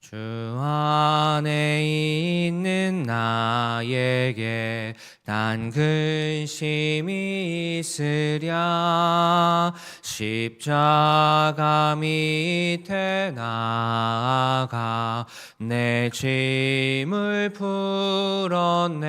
주 안에 있는 나에게 난 근심이 있으랴. 십자가 밑에 나아가 내 짐을 풀었네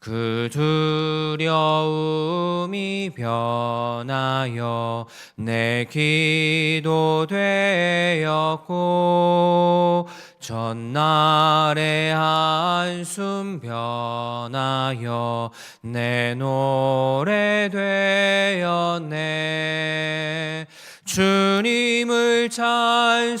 그 두려움이 변하여 내 기도 되었고 전날의 한숨 변하여 내 노래 되었네. 주님을 찬송하면서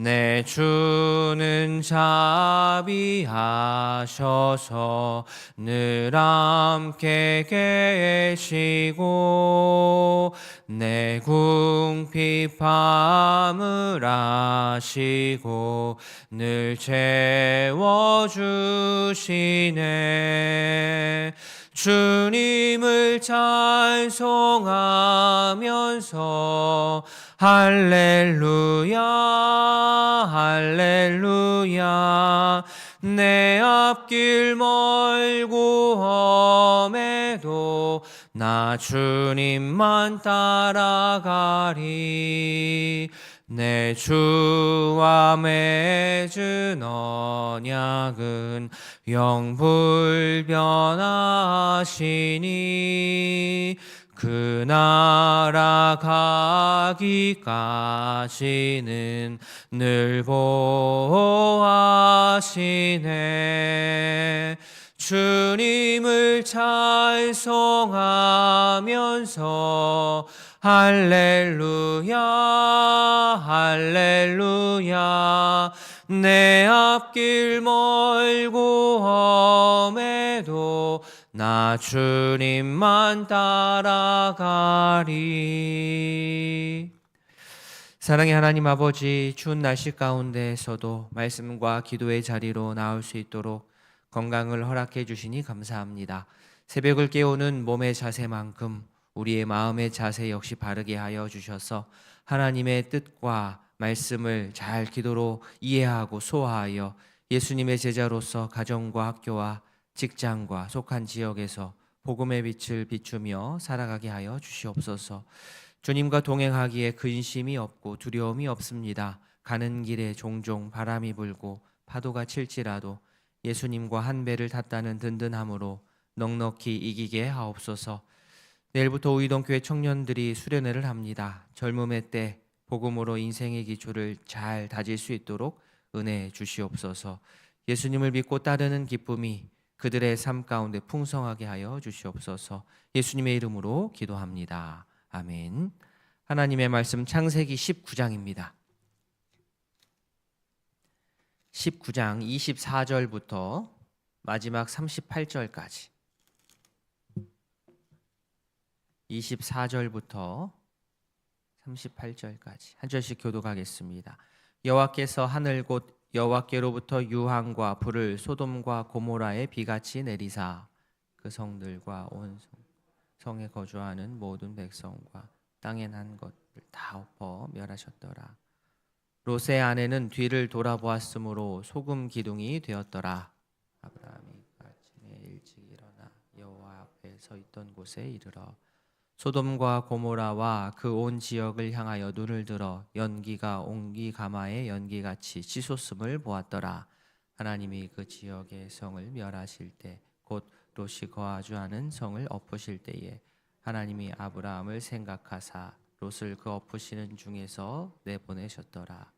내 주는 자비하셔서 늘 함께 계시고 내 궁핍함을 아시고 늘 채워주시네. 주님을 찬송하면서 할렐루야 할렐루야. 내 앞길 멀고 험해도 나 주님만 따라가리. 내 주와 맺은 언약은 영불변하시니 그 나라 가기까지는 늘 보호하시네. 주님을 찬송하면서 할렐루야 할렐루야. 내 앞길 멀고 험해도 나 주님만 따라가리 사랑의 하나님 아버지 추운 날씨 가운데에서도 말씀과 기도의 자리로 나올 수 있도록 건강을 허락해 주시니 감사합니다. 새벽을 깨우는 몸의 자세만큼 우리의 마음의 자세 역시 바르게 하여 주셔서 하나님의 뜻과 말씀을 잘 기도로 이해하고 소화하여 예수님의 제자로서 가정과 학교와 직장과 속한 지역에서 복음의 빛을 비추며 살아가게 하여 주시옵소서. 주님과 동행하기에 근심이 없고 두려움이 없습니다. 가는 길에 종종 바람이 불고 파도가 칠지라도 예수님과 한 배를 탔다는 든든함으로 넉넉히 이기게 하옵소서. 내일부터 우이동교회 청년들이 수련회를 합니다. 젊음의 때 복음으로 인생의 기초를 잘 다질 수 있도록 은혜 주시옵소서. 예수님을 믿고 따르는 기쁨이 그들의 삶 가운데 풍성하게 하여 주시옵소서. 예수님의 이름으로 기도합니다. 아멘. 하나님의 말씀 창세기 19장입니다. 19장 24절부터 마지막 38절까지 24절부터 38절까지 한 절씩 교독하겠습니다. 여호와께서 하늘 곳 여호와께로부터 유황과 불을 소돔과 고모라에 비같이 내리사 그 성들과 온 성- 성에 거주하는 모든 백성과 땅에 난 것을 다 엎어 멸하셨더라. 롯의 아내는 뒤를 돌아보았으므로 소금 기둥이 되었더라. 아브라함이 아침에 일찍 일어나 여호와 앞에 서 있던 곳에 이르러 소돔과 고모라와 그 온 지역을 향하여 눈을 들어 연기가 옹기 가마의 연기같이 치솟음을 보았더라. 하나님이 그 지역의 성을 멸하실 때 곧 롯이 거하주 하는 성을 엎으실 때에 하나님이 아브라함을 생각하사 롯을 그 엎으시는 중에서 내보내셨더라.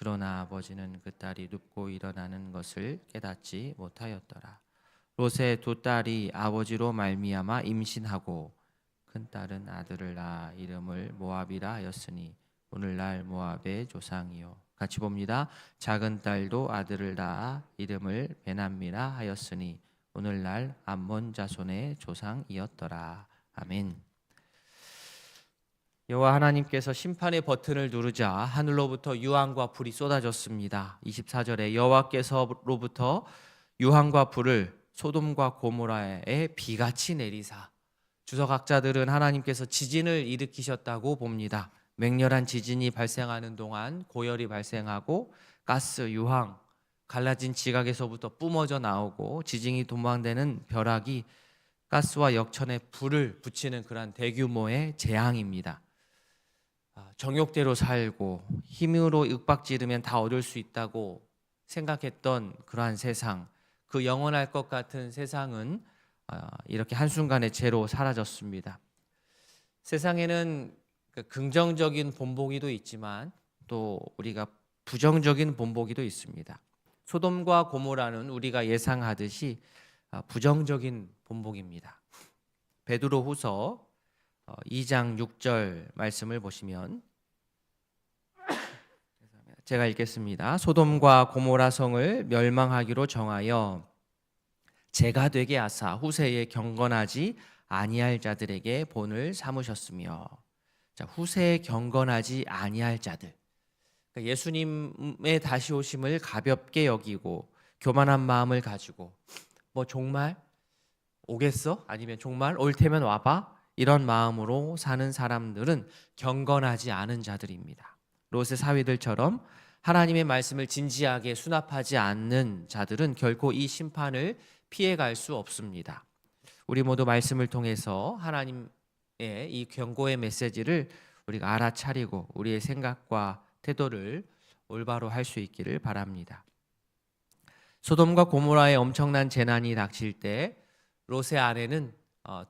그러나 아버지는 그 딸이 눕고 일어나는 것을 깨닫지 못하였더라 롯의 두 딸이 아버지로 말미암아 임신하고 큰 딸은 아들을 낳아 이름을 모압이라 하였으니 오늘날 모압의 조상이요 같이 봅니다. 작은 딸도 아들을 낳아 이름을 베남미라 하였으니 오늘날 암몬 자손의 조상이었더라. 아멘. 여호와 하나님께서 심판의 버튼을 누르자 하늘로부터 유황과 불이 쏟아졌습니다. 24절에 여호와께서로부터 유황과 불을 소돔과 고모라에 비같이 내리사 주석학자들은 하나님께서 지진을 일으키셨다고 봅니다. 맹렬한 지진이 발생하는 동안 고열이 발생하고 가스, 유황, 갈라진 지각에서부터 뿜어져 나오고 지진이 도망되는 벼락이 가스와 역천에 불을 붙이는 그러한 대규모의 재앙입니다. 아, 정욕대로 살고 힘으로 윽박지르면 다 얻을 수 있다고 생각했던 그러한 세상, 그 영원할 것 같은 세상은 아, 이렇게 한순간에 제로 사라졌습니다. 세상에는 그 긍정적인 본보기도 있지만 또 우리가 부정적인 본보기도 있습니다. 소돔과 고모라는 우리가 예상하듯이 아, 부정적인 본보기입니다. 베드로 후서 어, 2장 6절 말씀을 보시면 제가 읽겠습니다. 소돔과 고모라 성을 멸망하기로 정하여 제가 되게 하사 후세에 경건하지 아니할 자들에게 본을 삼으셨으며 자, 후세에 경건하지 아니할 자들 그러니까 예수님의 다시 오심을 가볍게 여기고 교만한 마음을 가지고 뭐 정말 오겠어? 아니면 정말 올 테면 와봐? 이런 마음으로 사는 사람들은 경건하지 않은 자들입니다. 롯의 사위들처럼 하나님의 말씀을 진지하게 수납하지 않는 자들은 결코 이 심판을 피해갈 수 없습니다. 우리 모두 말씀을 통해서 하나님의 이 경고의 메시지를 우리가 알아차리고 우리의 생각과 태도를 올바로 할 수 있기를 바랍니다. 소돔과 고모라의 엄청난 재난이 닥칠 때 롯의 아내는 어,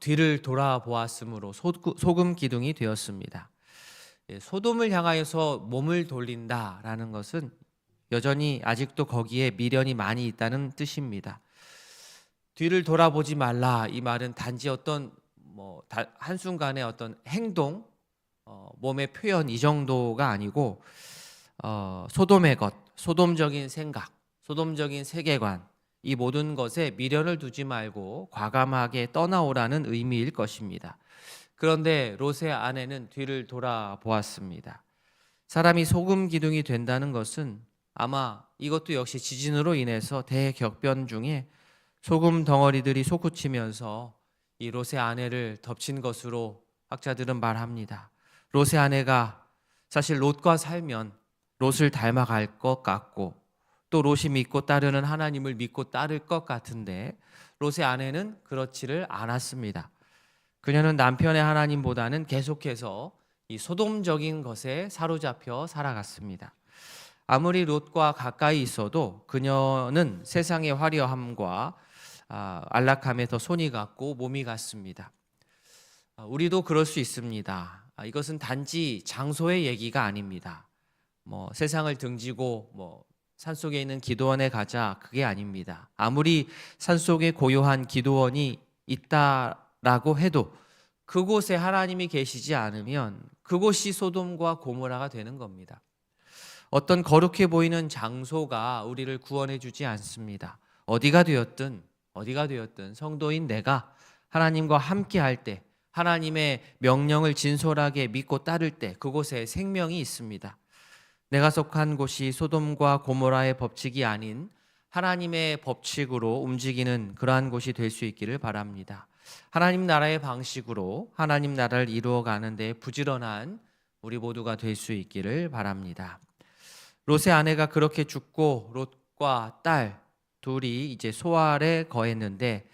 뒤를 돌아보았으므로 소- 소금 기둥이 되었습니다. 예, 소돔을 향하여서 몸을 돌린다라는 것은 여전히 아직도 거기에 미련이 많이 있다는 뜻입니다. 뒤를 돌아보지 말라 이 말은 단지 어떤 뭐 다- 한순간의 어떤 행동, 어, 몸의 표현 이 정도가 아니고 어, 소돔의 것, 소돔적인 생각, 소돔적인 세계관 이 모든 것에 미련을 두지 말고 과감하게 떠나오라는 의미일 것입니다. 그런데 롯의 아내는 뒤를 돌아보았습니다. 사람이 소금 기둥이 된다는 것은 아마 이것도 역시 지진으로 인해서 대격변 중에 소금 덩어리들이 솟구치면서 이 롯의 아내를 덮친 것으로 학자들은 말합니다. 롯의 아내가 사실 롯과 살면 롯을 닮아갈 것 같고 또 롯이 믿고 따르는 하나님을 믿고 따를 것 같은데 롯의 아내는 그렇지를 않았습니다. 그녀는 남편의 하나님보다는 계속해서 이 소돔적인 것에 사로잡혀 살아갔습니다. 아무리 롯과 가까이 있어도 그녀는 세상의 화려함과 아, 안락함에 더 손이 갔고 몸이 갔습니다. 아, 우리도 그럴 수 있습니다. 아, 이것은 단지 장소의 얘기가 아닙니다. 뭐 세상을 등지고 뭐 산속에 있는 기도원에 가자 그게 아닙니다. 아무리 산속에 고요한 기도원이 있다라고 해도 그곳에 하나님이 계시지 않으면 그곳이 소돔과 고모라가 되는 겁니다. 어떤 거룩해 보이는 장소가 우리를 구원해 주지 않습니다. 어디가 되었든 어디가 되었든 성도인 내가 하나님과 함께 할 때 하나님의 명령을 진솔하게 믿고 따를 때 그곳에 생명이 있습니다. 내가 속한 곳이 소돔과 고모라의 법칙이 아닌 하나님의 법칙으로 움직이는 그러한 곳이 될 수 있기를 바랍니다. 하나님 나라의 방식으로 하나님 나라를 이루어 가는데 부지런한 우리 모두가 될 수 있기를 바랍니다. 롯의 아내가 그렇게 죽고 롯과 딸 둘이 이제 소알에 거했는데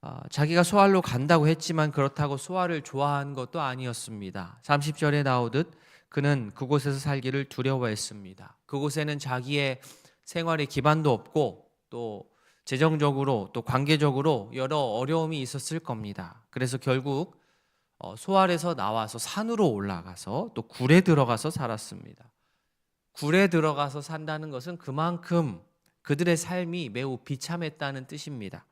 어, 자기가 소알로 간다고 했지만 그렇다고 소알을 좋아한 것도 아니었습니다. 30절에 나오듯 그는 그곳에서 살기를 두려워했습니다. 그곳에는 자기의 생활의 기반도 없고 또 재정적으로 또 관계적으로 여러 어려움이 있었을 겁니다. 그래서 결국 어, 소알에서 나와서 산으로 올라가서 또 굴에 들어가서 살았습니다. 굴에 들어가서 산다는 것은 그만큼 그들의 삶이 매우 비참했다는 뜻입니다.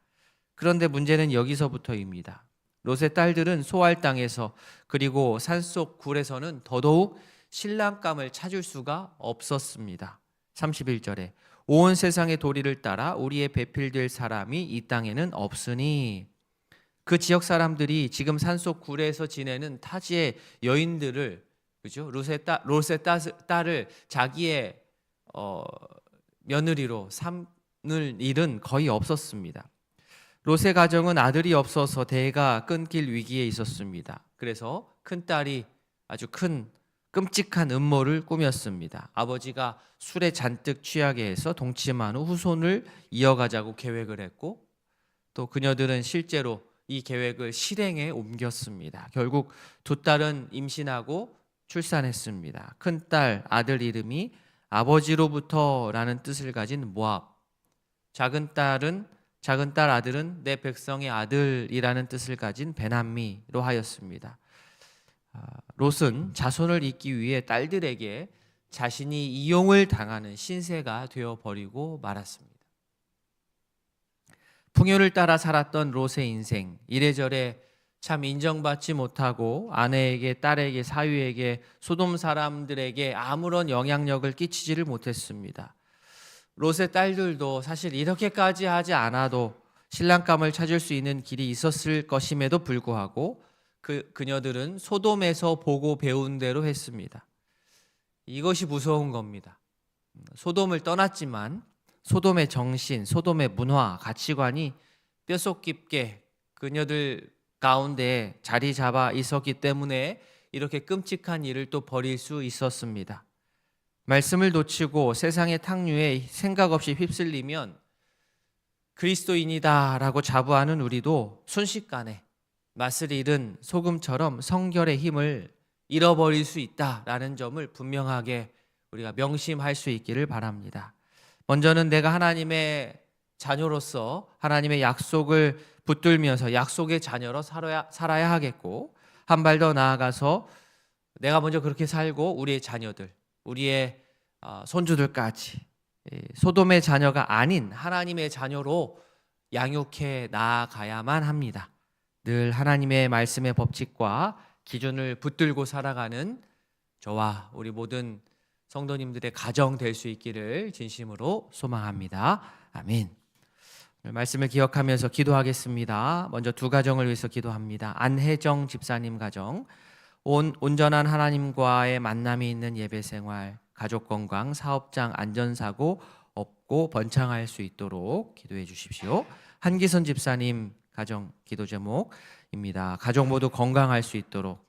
그런데 문제는 여기서부터입니다. 롯의 딸들은 소알 땅에서 그리고 산속 굴에서는 더더욱 신랑감을 찾을 수가 없었습니다. 31절에 온 세상의 도리를 따라 우리의 배필될 사람이 이 땅에는 없으니 그 지역 사람들이 지금 산속 굴에서 지내는 타지의 여인들을 그죠? 롯의 딸, 롯의 딸을 자기의 어, 며느리로 삼을 일은 거의 없었습니다. 롯의 가정은 아들이 없어서 대가 끊길 위기에 있었습니다. 그래서 큰 딸이 아주 큰 끔찍한 음모를 꾸몄습니다. 아버지가 술에 잔뜩 취하게 해서 동침한 후 후손을 이어가자고 계획을 했고 또 그녀들은 실제로 이 계획을 실행에 옮겼습니다. 결국 두 딸은 임신하고 출산했습니다. 큰 딸 아들 이름이 아버지로부터라는 뜻을 가진 모압. 작은 딸은 작은 딸 아들은 내 백성의 아들이라는 뜻을 가진 베남미로 하였습니다. 아, 롯은 자손을 잇기 위해 딸들에게 자신이 이용을 당하는 신세가 되어 버리고 말았습니다. 풍요를 따라 살았던 롯의 인생 이래저래 참 인정받지 못하고 아내에게 딸에게 사위에게 소돔 사람들에게 아무런 영향력을 끼치지를 못했습니다. 롯의 딸들도 사실 이렇게까지 하지 않아도 신랑감을 찾을 수 있는 길이 있었을 것임에도 불구하고 그 그녀들은 소돔에서 보고 배운 대로 했습니다. 이것이 무서운 겁니다. 소돔을 떠났지만 소돔의 정신, 소돔의 문화, 가치관이 뼛속 깊게 그녀들 가운데 자리 잡아 있었기 때문에 이렇게 끔찍한 일을 또 벌일 수 있었습니다. 말씀을 놓치고 세상의 탕류에 생각 없이 휩쓸리면 그리스도인이다라고 자부하는 우리도 순식간에 맛을 잃은 소금처럼 성결의 힘을 잃어버릴 수 있다라는 점을 분명하게 우리가 명심할 수 있기를 바랍니다. 먼저는 내가 하나님의 자녀로서 하나님의 약속을 붙들면서 약속의 자녀로 살아야, 살아야 하겠고 한 발 더 나아가서 내가 먼저 그렇게 살고 우리의 자녀들, 우리의 어, 손주들까지 소돔의 자녀가 아닌 하나님의 자녀로 양육해 나아가야만 합니다. 늘 하나님의 말씀의 법칙과 기준을 붙들고 살아가는 저와 우리 모든 성도님들의 가정 될 수 있기를 진심으로 소망합니다. 아멘. 말씀을 기억하면서 기도하겠습니다. 먼저 두 가정을 위해서 기도합니다. 안혜정 집사님 가정, 온 온전한 하나님과의 만남이 있는 예배 생활, 가족 건강, 사업장 안전사고 없고 번창할 수 있도록 기도해 주십시오. 한기선 집사님 가정 기도 제목입니다. 가족 모두 건강할 수 있도록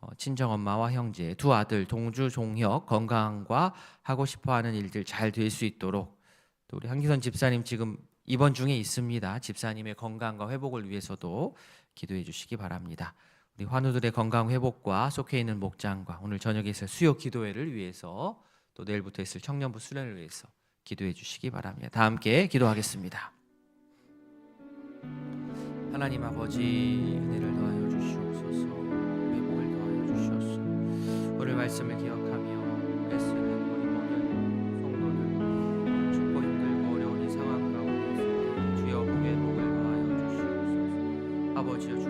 어, 친정 엄마와 형제 두 아들 동주 종혁 건강과 하고 싶어하는 일들 잘 될 수 있도록 또 우리 한기선 집사님 지금 입원 중에 있습니다. 집사님의 건강과 회복을 위해서도 기도해 주시기 바랍니다. 우리 환우들의 건강 회복과 속해 있는 목장과 오늘 저녁에 있을 수요 기도회를 위해서 또 내일부터 있을 청년부 수련을 위해서 기도해 주시기 바랍니다. 다 함께 기도하겠습니다. 하나님 아버지 은혜를 더하여 주시옵소서 회복을 더하여 주시옵소서 오늘 말씀을 기억하며 애쓰는 우리 모든 성도들 춥고 힘들고 어려운 이 상황 가운데 주여 복의 복을 더하여 주시옵소서 아버지여 주